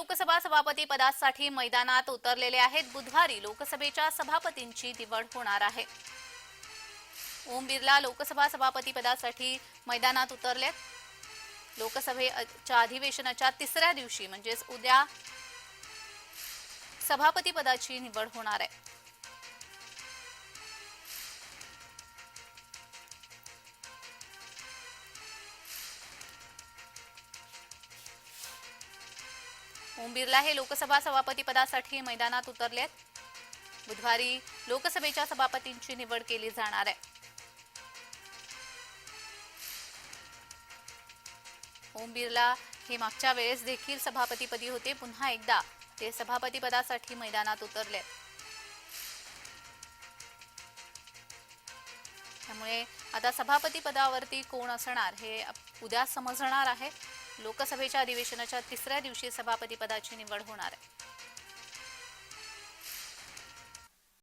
लोकसभा सभापती पदासाठी मैदानात उतरलेले आहेत. बुधवारी लोकसभेच्या सभापतींची निवड होणार आहे. ओम बिर्ला लोकसभा सभापती पदासाठी मैदानात उतरलेत. लोकसभेच्या अधिवेशनाच्या तिसऱ्या दिवशी म्हणजेच उद्या सभापती पदाची निवड होणार आहे. ओम बिर्ला हे लोकसभा सभापती पदासाठी मैदानात उतरलेत. बुधवारी लोकसभेच्या सभापतींची निवड केली जाणार आहे. ओम बिर्ला हे मागच्या वेळेस देखील सभापतीपदी होते. पुन्हा एकदा ते सभापतीपदासाठी मैदानात उतरले त्यामुळे आता सभापती पदावरती कोण असणार हे उद्या समजणार आहे. लोकसभेच्या अधिवेशनाच्या तिसऱ्या दिवशी सभापतीपदाची निवड होणार आहे.